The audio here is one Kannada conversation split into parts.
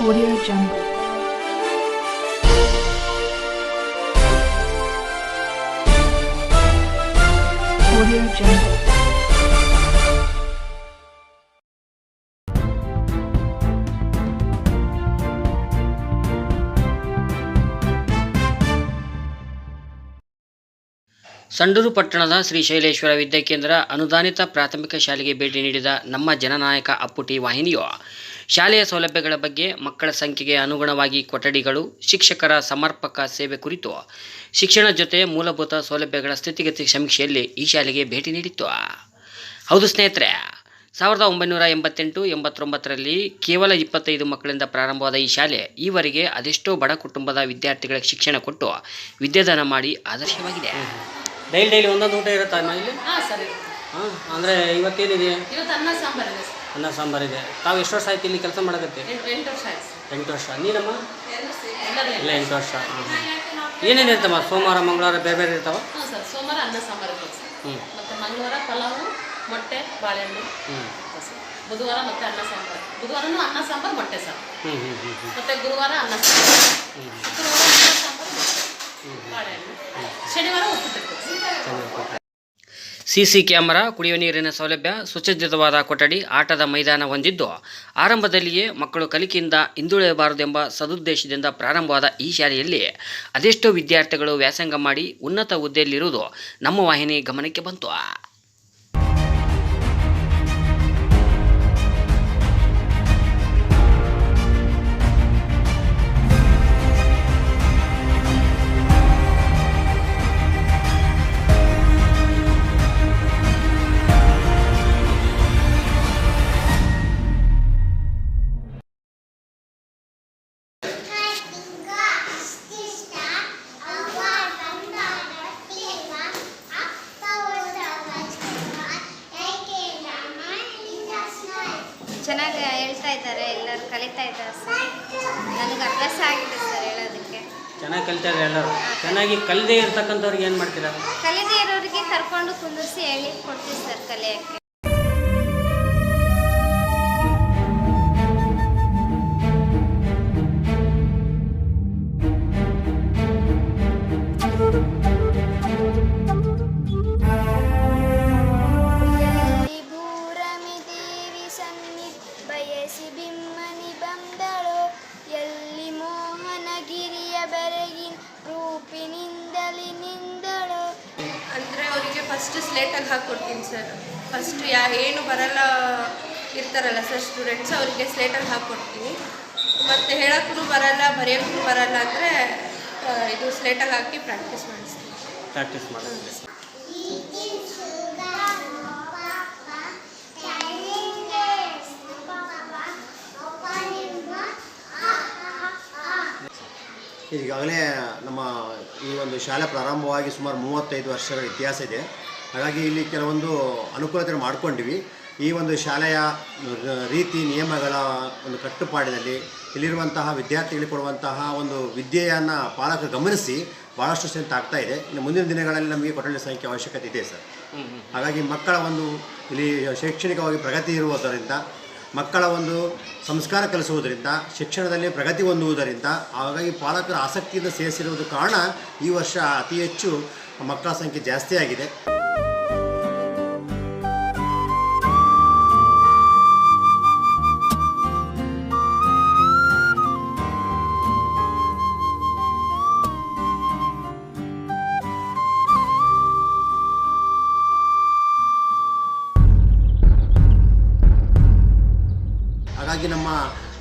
Audio Jungle. Audio Jungle. Sandur ಪಟ್ಟಣದ ಶ್ರೀ ಶೈಲೇಶ್ವರ ವಿದ್ಯಾಕೇಂದ್ರ ಅನುದಾನಿತ ಪ್ರಾಥಮಿಕ ಶಾಲೆಗೆ ಭೇಟಿ ನೀಡಿದ ನಮ್ಮ ಜನನಾಯಕ ಅಪ್ಪುಟಿ ವಾಹಿನಿಯು ಶಾಲೆಯ ಸೌಲಭ್ಯಗಳ ಬಗ್ಗೆ ಮಕ್ಕಳ ಸಂಖ್ಯೆಗೆ ಅನುಗುಣವಾಗಿ ಕೊಠಡಿಗಳು ಶಿಕ್ಷಕರ ಸಮರ್ಪಕ ಸೇವೆ ಕುರಿತು ಶಿಕ್ಷಣ ಜೊತೆ ಮೂಲಭೂತ ಸೌಲಭ್ಯಗಳ ಸ್ಥಿತಿಗತಿ ಸಮೀಕ್ಷೆಯಲ್ಲಿ ಈ ಶಾಲೆಗೆ ಭೇಟಿ ನೀಡಿತ್ತು. ಹೌದು ಸ್ನೇಹಿತರೆ ಸಾವಿರದ ಒಂಬೈನೂರ ಎಂಬತ್ತೆಂಟು ಎಂಬತ್ತೊಂಬತ್ತರಲ್ಲಿ ಕೇವಲ ಇಪ್ಪತ್ತೈದು ಮಕ್ಕಳಿಂದ ಪ್ರಾರಂಭವಾದ ಈ ಶಾಲೆ ಈವರೆಗೆ ಅದೆಷ್ಟೋ ಬಡ ಕುಟುಂಬದ ವಿದ್ಯಾರ್ಥಿಗಳಿಗೆ ಶಿಕ್ಷಣ ಕೊಟ್ಟು ವಿದ್ಯಾದಾನ ಮಾಡಿ ಆದರ್ಶವಾಗಿದೆ. ಡೈಲಿ ಡೈಲಿ ಒಂದೊಂದು ಊಟ ಇರುತ್ತಾ ಇಲ್ಲಿ? ಅಂದರೆ ಇವತ್ತೇನಿದೆ? ಇವತ್ತು ಅನ್ನ ಸಾಂಬಾರು ಇದೆ. ಸರ್ ಸಾಂಬಾರಿದೆ ತಾವು ಎಷ್ಟು ವರ್ಷ ಆಯ್ತು ಇಲ್ಲಿ ಕೆಲಸ ಮಾಡೋದಕ್ಕೆ? ಎಂಟು ವರ್ಷ ನೀನಮ್ಮ? ಇಲ್ಲ ಎಂಟು ವರ್ಷ. ಹಾಂ ಹಾಂ ಏನೇನು ಇರ್ತಮ್ಮ ಸೋಮವಾರ ಮಂಗಳವಾರ ಬೇರೆ ಬೇರೆ ಇರ್ತಾವ? ಸರ್. ಸೋಮವಾರ ಅನ್ನ ಸಾಂಬಾರು ಇರ್ತದೆ ಹ್ಞೂ ಮತ್ತು ಮಂಗಳವಾರ ಪಲಾವು ಮೊಟ್ಟೆ ಬಾಳೆಹಣ್ಣು. ಹ್ಞೂ ಬುಧವಾರ ಮತ್ತೆ ಅನ್ನ ಸಾಂಬಾರು. ಬುಧವಾರನೂ ಅನ್ನ ಸಾಂಬಾರು ಮೊಟ್ಟೆ ಸರ್ ಹ್ಞೂ ಹ್ಞೂ ಹ್ಞೂ ಹ್ಞೂ ಮತ್ತು ಗುರುವಾರ ಅನ್ನ ಸಾಂಬಾರು. ಶುಕ್ರವಾರ ಅನ್ನ ಸಾಂಬಾರು ಮೊಟ್ಟೆ ಬಾಳೆಹಣ್ಣು. ಶನಿವಾರ ಸಿ ಸಿ ಕ್ಯಾಮರಾ ಕುಡಿಯುವ ನೀರಿನ ಸೌಲಭ್ಯ, ಸುಸಜ್ಜಿತವಾದ ಕೊಠಡಿ, ಆಟದ ಮೈದಾನ ಹೊಂದಿದ್ದು, ಆರಂಭದಲ್ಲಿಯೇ ಮಕ್ಕಳು ಕಲಿಕೆಯಿಂದ ಹಿಂದುಳಿಯಬಾರದೆಂಬ ಸದುದ್ದೇಶದಿಂದ ಪ್ರಾರಂಭವಾದ ಈ ಶಾಲೆಯಲ್ಲಿ ಅದೆಷ್ಟೋ ವಿದ್ಯಾರ್ಥಿಗಳು ವ್ಯಾಸಂಗ ಮಾಡಿ ಉನ್ನತ ಹುದ್ದೆಯಲ್ಲಿರುವುದು ನಮ್ಮ ವಾಹಿನಿ ಗಮನಕ್ಕೆ ಬಂತು. ಕಲಿತಾರೆ ಎಲ್ಲರೂ. ಚೆನ್ನಾಗಿ ಕಲಿದೇ ಇರ್ತಕ್ಕಂಥವ್ರಿಗೆ ಏನು ಮಾಡ್ತೀರಾ? ಕಲಿದೇ ಇರೋರಿಗೆ ಕರ್ಕೊಂಡು ಕುಂದಿರಿಸಿ ಹೇಳಿ ಕೊಡ್ತೀವಿ ಸರ್ ಕಲಿಯೋಕ್ಕೆ. ರೂಪಿನಿಂದಲಿ ನಿಂದಳು ಅಂದರೆ ಅವರಿಗೆ ಫಸ್ಟ್ ಸ್ಲೇಟಾಗಿ ಹಾಕ್ಕೊಡ್ತೀನಿ ಸರ್ ಫಸ್ಟ್ ಯಾ ಏನು ಬರಲ್ಲ ಇರ್ತಾರಲ್ಲ ಸರ್ ಸ್ಟೂಡೆಂಟ್ಸ್ ಅವರಿಗೆ ಸ್ಲೇಟಾಗಿ ಹಾಕ್ಕೊಡ್ತೀನಿ ಮತ್ತು ಹೇಳೋಕ್ಕೂ ಬರಲ್ಲ ಬರೆಯೋಕ್ಕೂ ಬರಲ್ಲ ಅಂದರೆ ಇದು ಸ್ಲೇಟಾಗಿ ಹಾಕಿ ಪ್ರಾಕ್ಟೀಸ್ ಮಾಡಿಸ್ತೀನಿ. ಪ್ರಾಕ್ಟೀಸ್ ಮಾಡೋದು ಈಗಾಗಲೇ ನಮ್ಮ ಈ ಒಂದು ಶಾಲೆ ಪ್ರಾರಂಭವಾಗಿ ಸುಮಾರು ಮೂವತ್ತೈದು ವರ್ಷಗಳ ಇತಿಹಾಸ ಇದೆ. ಹಾಗಾಗಿ ಇಲ್ಲಿ ಕೆಲವೊಂದು ಅನುಕೂಲತೆ ಮಾಡ್ಕೊಂಡಿವಿ. ಈ ಒಂದು ಶಾಲೆಯ ರೀತಿ ನಿಯಮಗಳ ಒಂದು ಕಟ್ಟುಪಾಡಿನಲ್ಲಿ ಇಲ್ಲಿರುವಂತಹ ವಿದ್ಯಾರ್ಥಿಗಳಿಗೆ ಕೊಡುವಂತಹ ಒಂದು ವಿದ್ಯೆಯನ್ನು ಪಾಲಕರು ಗಮನಿಸಿ ಭಾಳಷ್ಟು ಸ್ಟ್ರೆಂತ್ ಆಗ್ತಾ ಇದೆ. ಇನ್ನು ಮುಂದಿನ ದಿನಗಳಲ್ಲಿ ನಮಗೆ ಕೊಠಡಿ ಸಂಖ್ಯೆ ಅವಶ್ಯಕತೆ ಇದೆ ಸರ್. ಹಾಗಾಗಿ ಮಕ್ಕಳ ಒಂದು ಇಲ್ಲಿ ಶೈಕ್ಷಣಿಕವಾಗಿ ಪ್ರಗತಿ ಇರುವುದರಿಂದ ಮಕ್ಕಳ ಒಂದು ಸಂಸ್ಕಾರ ಕಲಿಸುವುದರಿಂದ, ಶಿಕ್ಷಣದಲ್ಲಿ ಪ್ರಗತಿ ಹೊಂದುವುದರಿಂದ, ಹಾಗಾಗಿ ಪಾಲಕರ ಆಸಕ್ತಿಯಿಂದ ಸೇರಿಸಿರುವುದು ಕಾರಣ ಈ ವರ್ಷ ಅತಿ ಹೆಚ್ಚು ಮಕ್ಕಳ ಸಂಖ್ಯೆ ಜಾಸ್ತಿ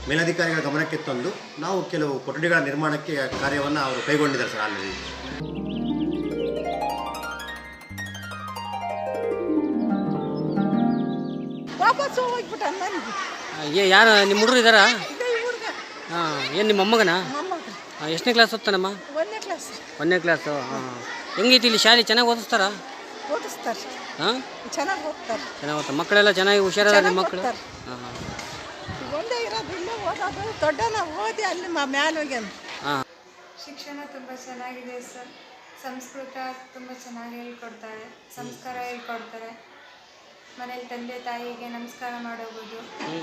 ಮೇಲಧಿಕಾರಿಗಳ ಗಮನಕ್ಕೆ ತಂದು ನಾವು ಕೆಲವು ಕೊಠಡಿಗಳ ನಿರ್ಮಾಣಕ್ಕೆ ಕಾರ್ಯವನ್ನು ಅವರು ಕೈಗೊಂಡಿದ್ದಾರೆ ಸರ್ ಆಲ್ರೆಡಿ. ವಾಪಸ್ ಹೋಗ್ಬಿಟ್ಟ ನನಗೆ. ಏ ಯಾರು ನಿಮ್ಮ ಹುಡುಗರು ಇದ್ದಾರಾ? ಹಾಂ ಏನು ನಿಮ್ಮ ಮೊಮ್ಮಗನ? ಮೊಮ್ಮಗ. ಎಷ್ಟನೇ ಕ್ಲಾಸ್ ಓದ್ತಾನಮ್ಮ? ಒಂದನೇ ಕ್ಲಾಸ್ ಒಂದನೇ ಕ್ಲಾಸು ಹಾಂ ಹೆಂಗೈತಿ ಇಲ್ಲಿ ಶಾಲೆ? ಚೆನ್ನಾಗಿ ಓದಿಸ್ತಾರಾ? ಓದಿಸ್ತಾರೆ. ಹಾಂ ಚೆನ್ನಾಗಿ ಓದ್ತಾರೆ. ಚೆನ್ನಾಗಿ ಓದ್ತಾರೆ. ಮಕ್ಕಳೆಲ್ಲ ಚೆನ್ನಾಗಿ ಹುಷಾರದಾರ ನಿಮ್ಮ ಮಕ್ಕಳು ಹಾಂ ಓದೋದು ದೊಡ್ಡನ ಓದಿ ಅಲ್ಲಿ ಮ್ಯಾಲೆ ಹೋಗ್ಯಾನ ಶಿಕ್ಷಣ ತುಂಬ ಚೆನ್ನಾಗಿದೆ ಸರ್. ಸಂಸ್ಕೃತ ತುಂಬ ಚೆನ್ನಾಗಿ ಹೇಳ್ಕೊಡ್ತಾರೆ ಸಂಸ್ಕಾರ ಹೇಳ್ಕೊಡ್ತಾರೆ. ಮನೇಲಿ ತಂದೆ ತಾಯಿಗೆ ನಮಸ್ಕಾರ ಮಾಡೋಬೋದು.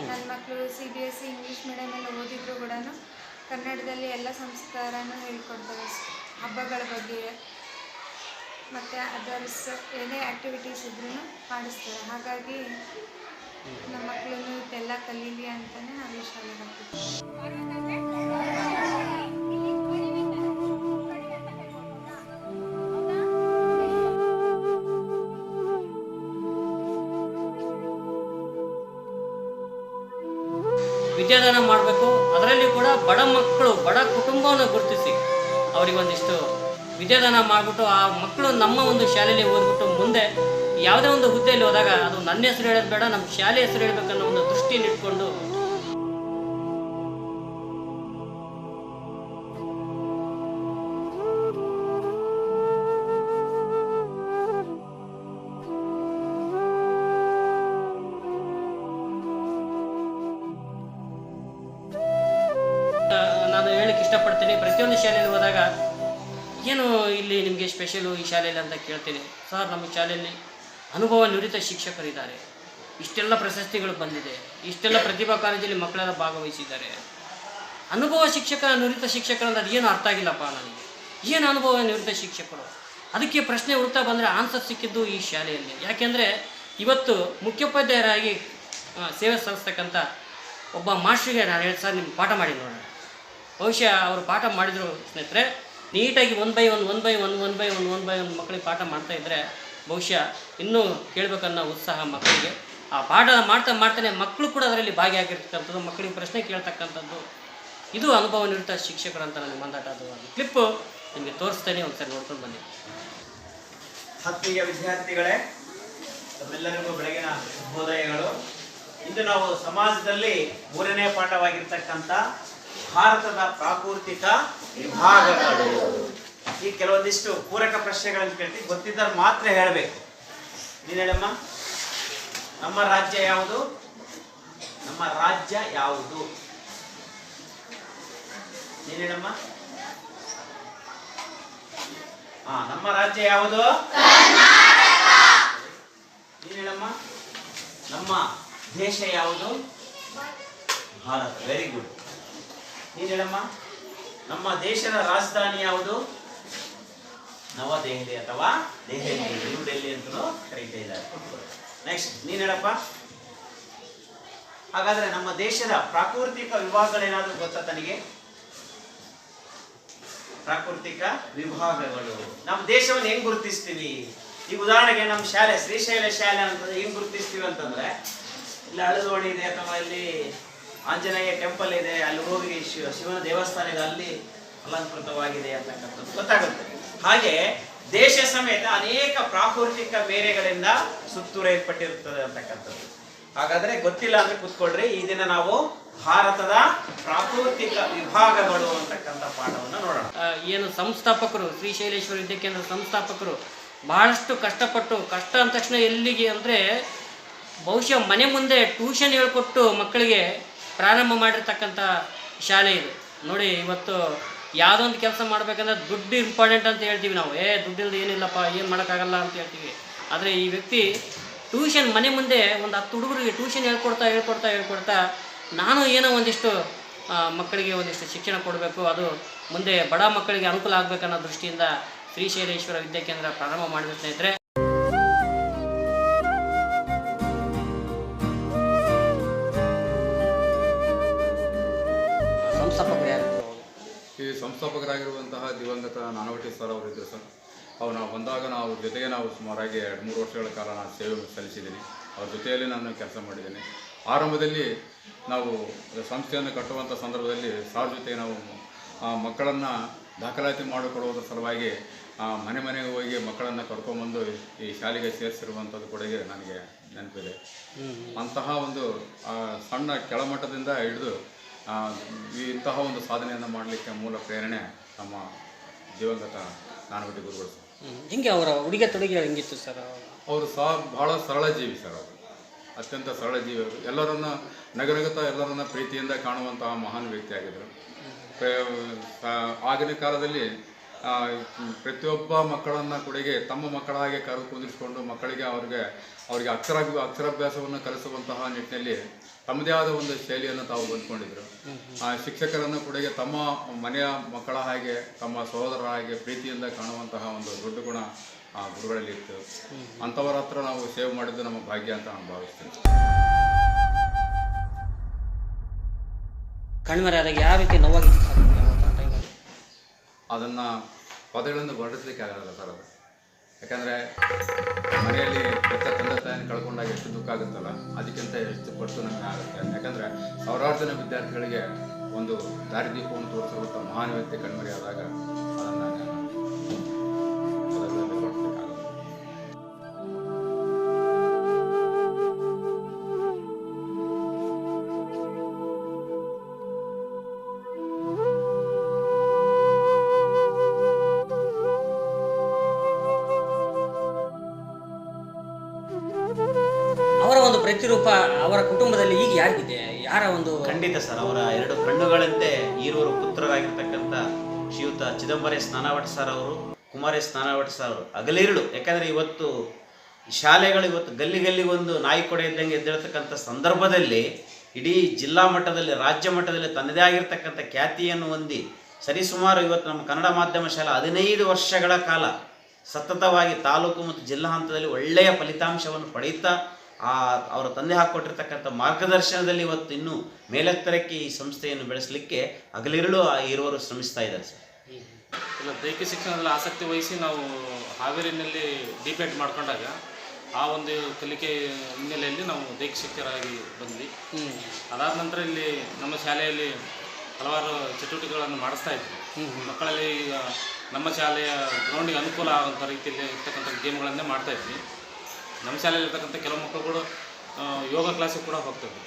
ನನ್ನ ಮಕ್ಕಳು C B S C English ಮೀಡಿಯಮಲ್ಲಿ ಓದಿದ್ರು ಕೂಡ ಕನ್ನಡದಲ್ಲಿ ಎಲ್ಲ ಸಂಸ್ಕಾರನೂ ಹೇಳ್ಕೊಡ್ತಾರೆ ಹಬ್ಬಗಳ ಬಗ್ಗೆ. ಮತ್ತು ಅದರ್ಸ್ ಏನೇ ಆ್ಯಕ್ಟಿವಿಟೀಸ್ ಇದ್ರೂ ಮಾಡಿಸ್ತಾರೆ. ಹಾಗಾಗಿ ನಮ್ಮ ಮಕ್ಕಳು ಇದೆಲ್ಲ ಕಲೀಲಿ ಅಂತಲೇ ನಾವು ಈ ವಿದ್ಯಾದಾನ ಮಾಡಬೇಕು. ಅದರಲ್ಲಿ ಕೂಡ ಬಡ ಮಕ್ಕಳು, ಬಡ ಕುಟುಂಬವನ್ನು ಗುರುತಿಸಿ ಅವರಿಗೆ ಒಂದಿಷ್ಟು ವಿದ್ಯಾದಾನ ಮಾಡಿಬಿಟ್ಟು ಆ ಮಕ್ಕಳು ನಮ್ಮ ಒಂದು ಶಾಲೆಯಲ್ಲಿ ಓದ್ಬಿಟ್ಟು ಮುಂದೆ ಯಾವುದೇ ಒಂದು ಹುದ್ದೆಯಲ್ಲಿ ಹೋದಾಗ ಅದು ನನ್ನ ಹೆಸರು ಹೇಳೋದು ಬೇಡ, ನಮ್ಮ ಶಾಲೆ ಹೆಸರು ಹೇಳಬೇಕನ್ನೋ ಒಂದು ದೃಷ್ಟಿ ಇಟ್ಕೊಂಡು. ನಾನು ಹೇಳಕ್ಕೆ ಇಷ್ಟಪಡ್ತೀನಿ, ಪ್ರತಿಯೊಂದು ಶಾಲೆಯಲ್ಲಿ ಹೋದಾಗ, ಏನು ಇಲ್ಲಿ ನಿಮಗೆ ಸ್ಪೆಷಲು ಈ ಶಾಲೆಯಲ್ಲಿ ಅಂತ ಕೇಳ್ತೀನಿ. ಸರ್, ನಮ್ಮ ಶಾಲೆಯಲ್ಲಿ ಅನುಭವ ನುರಿತ ಶಿಕ್ಷಕರಿದ್ದಾರೆ. ಇಷ್ಟೆಲ್ಲ ಪ್ರಶಸ್ತಿಗಳು ಬಂದಿದೆ. ಇಷ್ಟೆಲ್ಲ ಪ್ರತಿಭಾ ಕಾಲೇಜಲ್ಲಿ ಮಕ್ಕಳೆಲ್ಲ ಭಾಗವಹಿಸಿದ್ದಾರೆ. ಅನುಭವ ಶಿಕ್ಷಕ ನುರಿತ ಶಿಕ್ಷಕರು ಅಂದ್ರೆ ಏನು ಅರ್ಥ ಆಗಿಲ್ಲಪ್ಪ ನನಗೆ. ಏನು ಅನುಭವ ನುರಿತ ಶಿಕ್ಷಕರು? ಅದಕ್ಕೆ ಪ್ರಶ್ನೆ ಹುಡ್ತಾ ಬಂದರೆ ಆನ್ಸರ್ ಸಿಕ್ಕಿದ್ದು ಈ ಶಾಲೆಯಲ್ಲಿ. ಯಾಕೆಂದರೆ ಇವತ್ತು ಮುಖ್ಯೋಪಾಧ್ಯಾಯರಾಗಿ ಸೇವೆ ಸಲ್ಲಿಸ್ತಕ್ಕಂಥ ಒಬ್ಬ ಮಾಸ್ಟ್ರಿಗೆ ನಾನು ಹೇಳಿ, ಸರ್ ನಿಮ್ಮ ಪಾಠ ಮಾಡಿ ನೋಡೋಣ. ಬಹುಶಃ ಅವರು ಪಾಠ ಮಾಡಿದರು ಸ್ನೇಹಿತರೆ, ನೀಟಾಗಿ one by one one by one one by one one by one ಮಕ್ಕಳಿಗೆ ಪಾಠ ಮಾಡ್ತಾ ಇದ್ದರೆ ಬಹುಶಃ ಇನ್ನೂ ಕೇಳಬೇಕನ್ನೋ ಉತ್ಸಾಹ ಮಕ್ಕಳಿಗೆ. ಆ ಪಾಠ ಮಾಡ್ತಾ ಮಾಡ್ತಾನೆ ಮಕ್ಕಳು ಕೂಡ ಅದರಲ್ಲಿ ಭಾಗಿಯಾಗಿರ್ತಕ್ಕಂಥದ್ದು, ಮಕ್ಕಳಿಗೆ ಪ್ರಶ್ನೆ ಕೇಳ್ತಕ್ಕಂಥದ್ದು. ಇದು ಅನುಭವ ನೀಡುತ್ತಾ ಶಿಕ್ಷಕರು ಅಂತ ನನಗೆ ಮಂದಾಟ ಅದು ಕ್ಲಿಪ್ಪು ನಿಮಗೆ ತೋರಿಸ್ತೇನೆ, ಒಂದ್ಸರಿ ನೋಡ್ಕೊಂಡು ಬನ್ನಿ. ಆತ್ಮೀಯ ವಿದ್ಯಾರ್ಥಿಗಳೇ, ತಮ್ಮೆಲ್ಲರಿಗೂ ಬೆಳಗಿನ ಶುಭೋದಯಗಳು. ಇಂದು ನಾವು ಸಮಾಜದಲ್ಲಿ ಮೂರನೇ ಪಾಠವಾಗಿರ್ತಕ್ಕಂಥ ಭಾರತದ ಪ್ರಾಕೃತಿಕ ವಿಭಾಗಗಳು. ಈ ಕೆಲವೊಂದಿಷ್ಟು ಪೂರಕ ಪ್ರಶ್ನೆಗಳನ್ನು ಕೇಳ್ತೀವಿ ಗೊತ್ತಿದ್ದರೆ ಮಾತ್ರ ಹೇಳಬೇಕು. ನೀನು ಹೇಳಮ್ಮ. ನಮ್ಮ ರಾಜ್ಯ ಯಾವುದು? ನಮ್ಮ ರಾಜ್ಯ ಯಾವುದು? ನೀನು ಹೇಳಮ್ಮ. ಹಾ, ನಮ್ಮ ರಾಜ್ಯ ಯಾವುದು? ನೀನು ಹೇಳಮ್ಮ. ನಮ್ಮ ದೇಶ ಯಾವುದು? ಭಾರತ. ವೆರಿ ಗುಡ್ ನೀನು ಹೇಳಮ್ಮ. ನಮ್ಮ ದೇಶದ ರಾಜಧಾನಿ ಯಾವುದು? ನವದೆಹಲಿ ಅಥವಾ ದೆಹಲಿ, ನ್ಯೂ ಡೆಲ್ಲಿ ಅಂತಲೂ ಕರೀತಾ ಇದ್ದಾರೆ. ನೆಕ್ಸ್ಟ್ ನೀನ್ ಹೇಳಪ್ಪ. ಹಾಗಾದ್ರೆ ನಮ್ಮ ದೇಶದ ಪ್ರಾಕೃತಿಕ ವಿಭಾಗಗಳೇನಾದ್ರೂ ಗೊತ್ತಾ ತನಗೆ? ಪ್ರಾಕೃತಿಕ ವಿಭಾಗಗಳು ನಮ್ಮ ದೇಶವನ್ನು ಹೆಂಗ್ ಗುರುತಿಸ್ತೀವಿ? ಈಗ ಉದಾಹರಣೆಗೆ ನಮ್ಮ ಶಾಲೆ ಶ್ರೀಶೈಲ ಶಾಲೆ ಅಂತಂದ್ರೆ ಹೆಂಗ್ ಗುರುತಿಸ್ತೀವಿ ಅಂತಂದ್ರೆ, ಇಲ್ಲಿ ಅಳದೋಣಿ ಇದೆ ಅಥವಾ ಇಲ್ಲಿ ಆಂಜನೇಯ ಟೆಂಪಲ್ ಇದೆ, ಅಲ್ಲಿ ಹೋಗಿ ಶಿವ ಶಿವನ ದೇವಸ್ಥಾನ ಇದೆ ಅಲ್ಲಿ ಅಲಂಕೃತವಾಗಿದೆ ಅಂತಕ್ಕಂಥದ್ದು ಗೊತ್ತಾಗುತ್ತೆ. ಹಾಗೆ ದೇಶ ಸಮೇತ ಅನೇಕ ಪ್ರಾಕೃತಿಕ ಬೇರೆಗಳಿಂದ ಸುತ್ತುವರಿಯಲ್ಪಟ್ಟಿರುತ್ತದೆ ಅಂತಕ್ಕಂಥದ್ದು ಹಾಗಾದ್ರೆ ಗೊತ್ತಿಲ್ಲ ಅಂದ್ರೆ ಕೂತ್ಕೊಳ್ರಿ. ಈ ದಿನ ನಾವು ಭಾರತದ ಪ್ರಾಕೃತಿಕ ವಿಭಾಗಗಳು ಅಂತಕ್ಕಂಥ ಪಾಠವನ್ನು ನೋಡೋಣ. ಏನು ಸಂಸ್ಥಾಪಕರು ಶ್ರೀಶೈಲೇಶ್ವರ ವಿದ್ಯಾಕೇಂದ್ರ ಸಂಸ್ಥಾಪಕರು ಬಹಳಷ್ಟು ಕಷ್ಟಪಟ್ಟು, ಕಷ್ಟ ಅಂದ ತಕ್ಷಣ ಎಲ್ಲಿಗೆ ಅಂದರೆ ಬಹುಶಃ ಮನೆ ಮುಂದೆ ಟ್ಯೂಷನ್ ಹೇಳ್ಕೊಟ್ಟು ಮಕ್ಕಳಿಗೆ ಪ್ರಾರಂಭ ಮಾಡಿರ್ತಕ್ಕಂಥ ಶಾಲೆ ಇದು. ನೋಡಿ, ಇವತ್ತು ಯಾವುದೋ ಒಂದು ಕೆಲಸ ಮಾಡ್ಬೇಕಂದ್ರೆ ದುಡ್ಡು ಇಂಪಾರ್ಟೆಂಟ್ ಅಂತ ಹೇಳ್ತೀವಿ ನಾವು. ಏ, ದುಡ್ಡಿಲ್ದು ಏನಿಲ್ಲಪ್ಪ, ಏನು ಮಾಡೋಕ್ಕಾಗಲ್ಲ ಅಂತ ಹೇಳ್ತೀವಿ. ಆದರೆ ಈ ವ್ಯಕ್ತಿ ಟ್ಯೂಷನ್ ಮನೆ ಮುಂದೆ ಒಂದು ಹತ್ತು ಹುಡುಗರಿಗೆ ಟ್ಯೂಷನ್ ಹೇಳ್ಕೊಡ್ತಾ ಹೇಳ್ಕೊಡ್ತಾ ಹೇಳ್ಕೊಡ್ತಾ ನಾನು ಏನೋ ಒಂದಿಷ್ಟು ಮಕ್ಕಳಿಗೆ ಒಂದಿಷ್ಟು ಶಿಕ್ಷಣ ಕೊಡಬೇಕು, ಅದು ಮುಂದೆ ಬಡ ಮಕ್ಕಳಿಗೆ ಅನುಕೂಲ ಆಗಬೇಕನ್ನೋ ದೃಷ್ಟಿಯಿಂದ ಶ್ರೀಶೈಲೇಶ್ವರ ವಿದ್ಯಾಕೇಂದ್ರ ಪ್ರಾರಂಭ ಮಾಡಿದ ಸ್ನೇಹಿತರೆ. ಸಂಸ್ಥಾಪಕರಾಗಿರುವಂತಹ ದಿವಂಗತ ನಾನವಟಿ ಸರ್ ಅವರಿದ್ದರು ಸರ್. ಅವ್ರು ನಾವು ಬಂದಾಗ ನಾವು ಅವ್ರ ಜೊತೆಗೆ ನಾವು ಸುಮಾರಾಗಿ ಎರಡು ಮೂರು ವರ್ಷಗಳ ಕಾಲ ನಾನು ಸೇವೆ ಸಲ್ಲಿಸಿದ್ದೀನಿ. ಅವ್ರ ಜೊತೆಯಲ್ಲಿ ನಾನು ಕೆಲಸ ಮಾಡಿದ್ದೀನಿ. ಆರಂಭದಲ್ಲಿ ನಾವು ಸಂಸ್ಥೆಯನ್ನು ಕಟ್ಟುವಂಥ ಸಂದರ್ಭದಲ್ಲಿ ಸಾರ್ ಜೊತೆಗೆ ನಾವು ಮಕ್ಕಳನ್ನು ದಾಖಲಾತಿ ಮಾಡಿಕೊಡುವುದರ ಸಲುವಾಗಿ ಆ, ಮನೆ ಮನೆಗೆ ಹೋಗಿ ಮಕ್ಕಳನ್ನು ಕರ್ಕೊಂಬಂದು ಈ ಶಾಲೆಗೆ ಸೇರಿಸಿರುವಂಥದ್ದು ಕೊಡುಗೆ ನನಗೆ ನೆನಪಿದೆ. ಅಂತಹ ಒಂದು ಸಣ್ಣ ಕೆಳಮಟ್ಟದಿಂದ ಹಿಡಿದು ಇಂತಹ ಒಂದು ಸಾಧನೆಯನ್ನು ಮಾಡಲಿಕ್ಕೆ ಮೂಲ ಪ್ರೇರಣೆ ನಮ್ಮ ದಿವಂಗತ ನಾನವಟಿ ಗುರುಗಳು. ಹಿಂಗೆ ಅವರ ಉಡುಗೆ ತೊಡುಗೆ ಹೆಂಗಿತ್ತು ಸರ್ ಅವರು ಸಹ ಬಹಳ ಸರಳ ಜೀವಿ ಸರ್ ಅವರು. ಅತ್ಯಂತ ಸರಳ ಜೀವಿ ಅವರು. ಎಲ್ಲರನ್ನ ನಗರಗತ ಎಲ್ಲರನ್ನ ಪ್ರೀತಿಯಿಂದ ಕಾಣುವಂತಹ ಮಹಾನ್ ವ್ಯಕ್ತಿಯಾಗಿದ್ದರು ಪ್ರ- ಆ- ಆಗಿನ ಕಾಲದಲ್ಲಿ ಪ್ರತಿಯೊಬ್ಬ ಮಕ್ಕಳನ್ನ ಕೊಡುಗೆ ತಮ್ಮ ಮಕ್ಕಳ ಹಾಗೆ ಕರೆದು ಕುಂದಿರಿಸಿಕೊಂಡು ಮಕ್ಕಳಿಗೆ ಅವ್ರಿಗೆ ಅವರಿಗೆ ಅಕ್ಷರ ಅಕ್ಷರಾಭ್ಯಾಸವನ್ನು ಕಲಿಸುವಂತಹ ನಿಟ್ಟಿನಲ್ಲಿ ತಮ್ಮದೇ ಆದ ಒಂದು ಶೈಲಿಯನ್ನು ತಾವು ಬಂದ್ಕೊಂಡಿದ್ರು ಆ ಶಿಕ್ಷಕರನ್ನು ಕೂಡ ತಮ್ಮ ಮನೆಯ ಮಕ್ಕಳ ಹಾಗೆ ತಮ್ಮ ಸಹೋದರರ ಹಾಗೆ ಪ್ರೀತಿಯಿಂದ ಕಾಣುವಂತಹ ಒಂದು ದೊಡ್ಡ ಗುಣ ಆ ಗುರುಗಳಲ್ಲಿ ಇತ್ತು. ಅಂಥವರ ಹತ್ರ ನಾವು ಸೇವ್ ಮಾಡಿದ್ದು ನಮ್ಮ ಭಾಗ್ಯ ಅಂತ ನಾನು ಭಾವಿಸ್ತೀನಿ. ಕಣ್ಮರೆಯಾದಾಗ ಯಾವ ರೀತಿ ನೋವಾಗಿ ಅದನ್ನು ಪದಗಳಿಂದ ವರ್ಣಿಸ್ಲಿಕ್ಕೆ ಆಗಲ್ಲ ಸರ್ ಅದು. ಯಾಕಂದರೆ ಮನೆಯಲ್ಲಿ ಹೆಚ್ಚ ತಂದೆ ತಾಯಿನ ಕಳ್ಕೊಂಡಾಗ ಎಷ್ಟು ದುಃಖ ಆಗುತ್ತಲ್ಲ, ಅದಕ್ಕಿಂತ ಹೆಚ್ಚು ಪಟ್ಟು ನನಗೆ ಆಗುತ್ತೆ. ಯಾಕಂದರೆ ಸಾವಿರಾರು ಜನ ವಿದ್ಯಾರ್ಥಿಗಳಿಗೆ ಒಂದು ದಾರಿದೀಪವನ್ನು ತೋರಿಸಿರುವಂಥ ಮಹಾನ್ ವ್ಯಕ್ತಿ ಕಣ್ಮರೆಯಾದಾಗ ಪ್ರತಿರೂಪ ಅವರ ಕುಟುಂಬದಲ್ಲಿ ಈಗ ಯಾರಿಗಿದೆ? ಯಾರ ಒಂದು ಖಂಡಿತ ಸರ್, ಅವರ ಎರಡು ಕಣ್ಣುಗಳಂತೆ ಈರೂರು ಪುತ್ರರಾಗಿರ್ತಕ್ಕಂಥ ಶ್ರೀಯುತ ಚಿದಂಬರ ಸ್ನಾನವಟ್ ಸರ್ ಅವರು, ಕುಮಾರಿ ಸ್ನಾನವಟ್ ಸರ್ ಅವರು ಅಗಲಿರುಳು ಯಾಕಂದ್ರೆ ಇವತ್ತು ಶಾಲೆಗಳು ಇವತ್ತು ಗಲ್ಲಿ ಗಲ್ಲಿ ಒಂದು ನಾಯಿ ಕೊಡೆ ಇದ್ದಂಗೆ ಎದ್ದಿರತಕ್ಕಂಥ ಸಂದರ್ಭದಲ್ಲಿ ಇಡೀ ಜಿಲ್ಲಾ ಮಟ್ಟದಲ್ಲಿ, ರಾಜ್ಯ ಮಟ್ಟದಲ್ಲಿ ತನ್ನದೇ ಆಗಿರ್ತಕ್ಕಂಥ ಖ್ಯಾತಿಯನ್ನು ಹೊಂದಿ ಸರಿಸುಮಾರು ಇವತ್ತು ನಮ್ಮ ಕನ್ನಡ ಮಾಧ್ಯಮ ಶಾಲೆ ಹದಿನೈದು ವರ್ಷಗಳ ಕಾಲ ಸತತವಾಗಿ ತಾಲೂಕು ಮತ್ತು ಜಿಲ್ಲಾ ಹಂತದಲ್ಲಿ ಒಳ್ಳೆಯ ಫಲಿತಾಂಶವನ್ನು ಪಡೆಯುತ್ತಾ ಆ ಅವರ ತಂದೆ ಹಾಕ್ಕೊಟ್ಟಿರ್ತಕ್ಕಂಥ ಮಾರ್ಗದರ್ಶನದಲ್ಲಿ ಇವತ್ತು ಇನ್ನೂ ಮೇಲೆತ್ತರಕ್ಕೆ ಈ ಸಂಸ್ಥೆಯನ್ನು ಬೆಳೆಸಲಿಕ್ಕೆ ಹಗಲಿರುಳು ಆ ಇರುವರು ಶ್ರಮಿಸ್ತಾ ಇದ್ದಾರೆ, ಸರ್. ಇಲ್ಲ ದೈಹಿಕ ಶಿಕ್ಷಣದಲ್ಲಿ ಆಸಕ್ತಿ ವಹಿಸಿ ನಾವು ಹಾವೇರಿನಲ್ಲಿ ಡಿಪೇಟ್ ಮಾಡ್ಕೊಂಡಾಗ ಆ ಒಂದು ಕಲಿಕೆ ಹಿನ್ನೆಲೆಯಲ್ಲಿ ನಾವು ದೈಹಿಕ ಶಿಕ್ಷಕರಾಗಿ ಬಂದ್ವಿ. ಅದಾದ ನಂತರ ಇಲ್ಲಿ ನಮ್ಮ ಶಾಲೆಯಲ್ಲಿ ಹಲವಾರು ಚಟುವಟಿಕೆಗಳನ್ನು ಮಾಡಿಸ್ತಾ ಇದ್ವಿ. ಮಕ್ಕಳಲ್ಲಿ ಈಗ ನಮ್ಮ ಶಾಲೆಯ ಗ್ರೌಂಡಿಗೆ ಅನುಕೂಲ ಆಗುವಂಥ ರೀತಿಯಲ್ಲಿ ಇರ್ತಕ್ಕಂಥ ಗೇಮ್ಗಳನ್ನೇ ಮಾಡ್ತಾ ಇದ್ವಿ. ನಮ್ಮ ಶಾಲೆಯಲ್ಲಿ ಇರ್ತಕ್ಕಂಥ ಕೆಲವು ಮಕ್ಕಳುಗಳು ಕೂಡ ಯೋಗ ಕ್ಲಾಸಿಗೆ ಕೂಡ ಹೋಗ್ತಿದ್ವಿ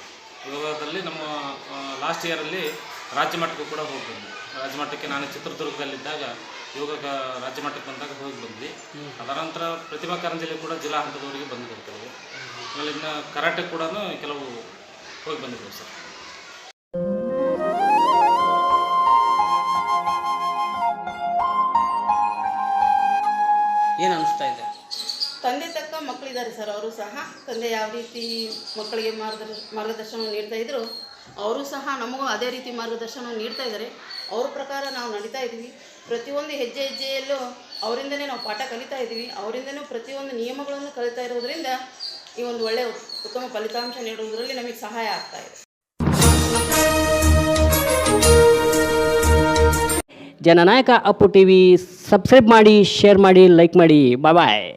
ಯೋಗದಲ್ಲಿ ನಮ್ಮ ಲಾಸ್ಟ್ ಇಯರಲ್ಲಿ ರಾಜ್ಯ ಮಟ್ಟಕ್ಕೂ ಕೂಡ ಹೋಗಿ ಬಂದ್ವಿ ರಾಜ್ಯ ಮಟ್ಟಕ್ಕೆ ನಾನು ಚಿತ್ರದುರ್ಗದಲ್ಲಿದ್ದಾಗ ಯೋಗ ಕ- ರಾಜ್ಯ ಮಟ್ಟಕ್ಕೆ ಬಂದಾಗ ಹೋಗಿ ಬಂದ್ವಿ. ಅದರ ನಂತರ ಪ್ರತಿಭಾ ಕಾರಂಜಿಯಲ್ಲಿ ಕೂಡ ಜಿಲ್ಲಾ ಹಂತದವರೆಗೆ ಬಂದು ಬರ್ತೇವೆ ಆಮೇಲೆ ಇನ್ನು ಕರಾಟೆ ಕೂಡ ಕೆಲವು ಹೋಗಿ ಬಂದಿದ್ದೇವೆ ಸರ್. ಏನು ಅನಿಸ್ತಾ ಇದೆ? ತಂದೆ ತಕ್ಕ ಮಕ್ಕಳಿದ್ದಾರೆ ಸರ್, ಅವರು ಸಹ ತಂದೆ ಯಾವ ರೀತಿ ಮಕ್ಕಳಿಗೆ ಮಾರ್ಗದರ್ಶ ಮಾರ್ಗದರ್ಶನ ನೀಡ್ತಾ ಇದ್ದರು ಅವರು ಸಹ ನಮಗೂ ಅದೇ ರೀತಿ ಮಾರ್ಗದರ್ಶನ ನೀಡ್ತಾ ಇದ್ದಾರೆ. ಅವ್ರ ಪ್ರಕಾರ ನಾವು ನಡೀತಾ ಇದ್ದೀವಿ. ಪ್ರತಿಯೊಂದು ಹೆಜ್ಜೆ ಹೆಜ್ಜೆಯಲ್ಲೂ ಅವರಿಂದನೇ ನಾವು ಪಾಠ ಕಲಿತಾ ಇದ್ದೀವಿ. ಅವರಿಂದನೂ ಪ್ರತಿಯೊಂದು ನಿಯಮಗಳನ್ನು ಕಲಿತಾ ಇರೋದರಿಂದ ಈ ಒಂದು ಒಳ್ಳೆಯ ಉತ್ತಮ ಫಲಿತಾಂಶ ನೀಡುವುದರಲ್ಲಿ ನಮಗೆ ಸಹಾಯ ಆಗ್ತಾ ಇದೆ. ಜನನಾಯಕ ಅಪ್ಪು ಟಿ ವಿ ಸಬ್ಸ್ಕ್ರೈಬ್ ಮಾಡಿ, ಶೇರ್ ಮಾಡಿ, ಲೈಕ್ ಮಾಡಿ. ಬಾಯ್.